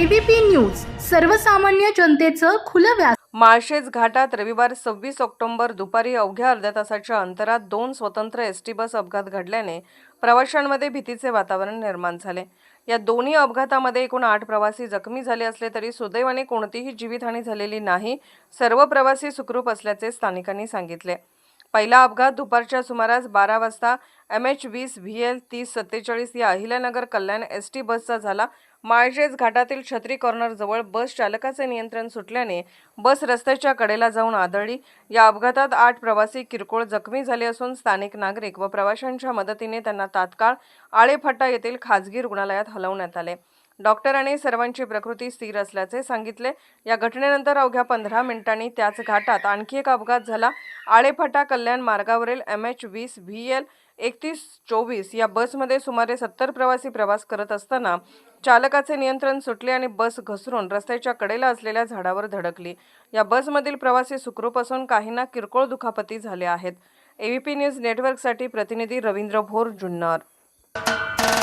ABP news सर्वसामान्य जनतेचं खुलं व्यास माळशेज घाटात रविवार सव्वीस ऑक्टोबर दुपारी अवघ्या अर्ध्या तासाच्या अंतरात दोन स्वतंत्र एस टी बस अपघात घडल्याने प्रवाशांमध्ये भीतीचे वातावरण निर्माण झाले. या दोन्ही अपघातामध्ये एकूण आठ प्रवासी जखमी झाले असले तरी सुदैवाने कोणतीही जीवितहानी झालेली नाही. सर्व प्रवासी सुखरूप असल्याचे स्थानिकांनी सांगितले. पहिला अपघात दुपारच्या सुमारास बारा वाजता एम एच वीस व्ही एल तीस सत्तेचाळीस या अहिल्यानगर कल्याण एस टी बसचा झाला. माळशेज घाटातील छत्री कॉर्नरजवळ बस चालकाचे नियंत्रण सुटल्याने बस रस्त्याच्या कडेला जाऊन आदळली. या अपघातात आठ प्रवासी किरकोळ जखमी झाले असून स्थानिक नागरिक व प्रवाशांच्या मदतीने त्यांना तात्काळ आळेफाटा येथील खाजगी रुग्णालयात हलवण्यात आले. डॉक्टरांनी सर्वांची प्रकृती स्थिर असल्याचे सांगितले. या घटनेनंतर अवघ्या पंधरा मिनिटांनी त्याच घाटात आणखी एक अपघात झाला. आळेफाटा कल्याण मार्गावरील एम एच वीस व्ही एल एकतीस चोवीस या बसमध्ये सुमारे सत्तर प्रवासी प्रवास करत असताना चालकाचे नियंत्रण सुटले आणि बस घसरून रस्त्याच्या कडेला असलेल्या झाडावर धडकली. या बसमधील प्रवासी सुखरूप असून काहींना किरकोळ दुखापती झाल्या आहेत. एबीपी न्यूज नेटवर्कसाठी प्रतिनिधी रवींद्र भोर जुन्नर.